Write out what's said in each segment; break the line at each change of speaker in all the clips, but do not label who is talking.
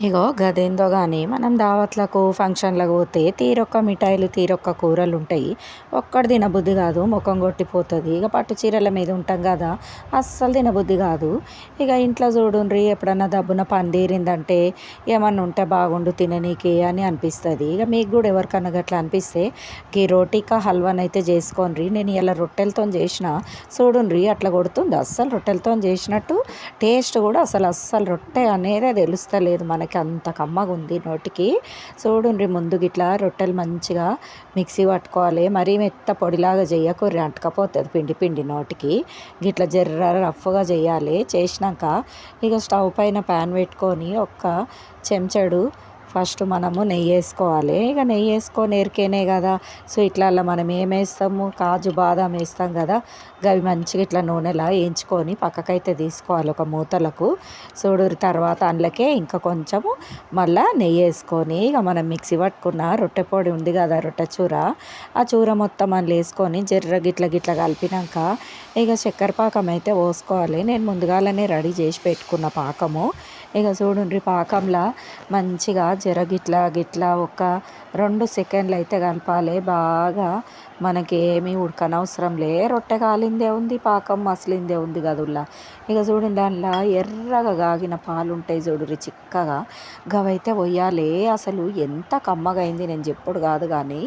ఇగో గదేందో కానీ మనం దావత్లకు ఫంక్షన్లకు పోతే తీరొక్క మిఠాయిలు తీరొక్క కూరలు ఉంటాయి ఒక్కటి తినబుద్ధి కాదు ముఖం కొట్టిపోతుంది ఇక పట్టు చీరల మీద ఉంటాం కదా అస్సలు తినబుద్ధి కాదు. ఇక ఇంట్లో చూడుండ్రి ఎప్పుడన్నా దబ్బున పందీరిందంటే ఏమన్నా ఉంటే బాగుండు తిననీకి అని అనిపిస్తుంది. ఇక మీకు కూడా ఎవరికన్నా గట్లా అనిపిస్తే ఈ రోటికా హల్వానైతే చేసుకోండి నేను ఇలా రొట్టెలతో చేసిన చూడుండ్రి అట్లా కొడుతుంది. అస్సలు రొట్టెలతో చేసినట్టు టేస్ట్ కూడా అసలు అస్సలు రొట్టె అనేది తెలుస్తలేదు మనకి. మనకి అంత కమ్మగా ఉంది నోటికి. చూడండి ముందు గిట్లా రొట్టెలు మంచిగా మిక్సీ పట్టుకోవాలి. మరీ మెత్త పొడిలాగా చేయకూర్రి అంటకపోతుంది పిండి పిండి నోటికి. గిట్లా జర్ర రఫ్గా చేయాలి చేసినాక ఇక స్టవ్ పైన ప్యాన్ పెట్టుకొని ఒక్క చెంచాడు ఫస్ట్ మనము నెయ్యి వేసుకోవాలి. ఇక నెయ్యి వేసుకొని ఎరికేనే కదా. స్వీట్లలో మనం ఏం వేస్తాము? కాజు బాదం వేస్తాం కదా. అవి మంచిగా ఇట్లా నూనెలా వేయించుకొని పక్కకైతే తీసుకోవాలి ఒక మూతలకు. చూడు తర్వాత అందులోకే ఇంకా కొంచెము మళ్ళీ నెయ్యి వేసుకొని ఇక మనం మిక్సీ పట్టుకున్న రొట్టె పొడి ఉంది కదా రొట్టె చూర. ఆ చూర మొత్తం అందులో వేసుకొని జర్ర గిట్ల గిట్ల కలిపినాక ఇక చక్కెర పాకం అయితే పోసుకోవాలి. నేను ముందుగాలనే రెడీ చేసి పెట్టుకున్న పాకము. ఇక చూడండి పాకంలో మంచిగా జర గిట్లా గిట్లా ఒక రెండు సెకండ్లు అయితే కలపాలి. బాగా మనకి ఏమీ ఉడకనవసరం లే. రొట్టె కాలిందే ఉంది పాకం మసిలిందే ఉంది కదుల్లా ఇక చూడండి దానిలో ఎర్రగా కాగిన పాలు ఉంటాయి చూడురి చిక్కగా. గవైతే పోయాలి అసలు ఎంత కమ్మగా అయింది నేను చెప్పుడు కాదు కానీ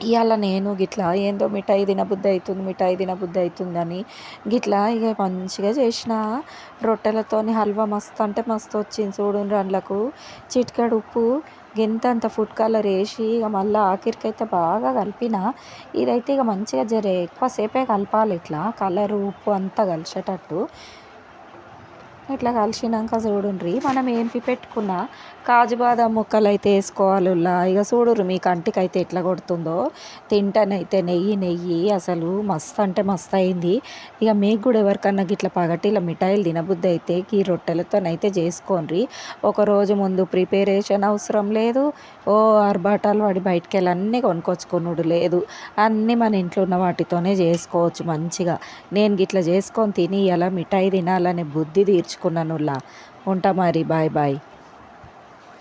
ఇవాళ నేను గిట్లా ఏందో మిఠాయి తినబుద్ధి అవుతుంది మిఠాయి తినబుద్ధి అవుతుందని గిట్లా ఇక మంచిగా చేసిన. రొట్టెలతోని హల్వా మస్తు అంటే మస్తు వచ్చింది చూడండి అందులోకు చిటికెడు ఉప్పు గింత అంత ఫుడ్ కలర్ వేసి ఇక మళ్ళీ ఆఖరికి అయితే బాగా కలిపిన. ఇదైతే ఇక మంచిగా జరే ఎక్కువసేపే కలపాలి ఇట్లా. కలరు ఉప్పు అంతా కలిసేటట్టు. ఇట్లా కలిసినాక చూడుండ్రి. మనం ఏంపి పెట్టుకున్న కాజు బాదం ముక్కలు అయితే వేసుకోవాలి ఇక చూడురు మీ కంటికి అయితే ఎట్లా కొడుతుందో. తింటానైతే నెయ్యి నెయ్యి. అసలు మస్తు అంటే మస్తు అయింది. ఇక మీకు కూడా ఎవరికన్నా గిట్ల పగటిల మిఠాయిలు తినబుద్ధి అయితే ఈ రొట్టెలతోనైతే చేసుకోండి ఒకరోజు ముందు ప్రిపేరేషన్ అవసరం లేదు. ఓ ఆర్బాటాలు వాడి బయటికి వెళ్ళి అన్నీ కొనుక్కొచ్చుకున్నాడు లేదు. అన్నీ మన ఇంట్లో ఉన్న వాటితోనే చేసుకోవచ్చు మంచిగా. నేను గిట్లా చేసుకొని తిని ఇలా మిఠాయి తినాలనే బుద్ధి తీర్చుకున్నానులా ఉంటా మరి బాయ్ బాయ్.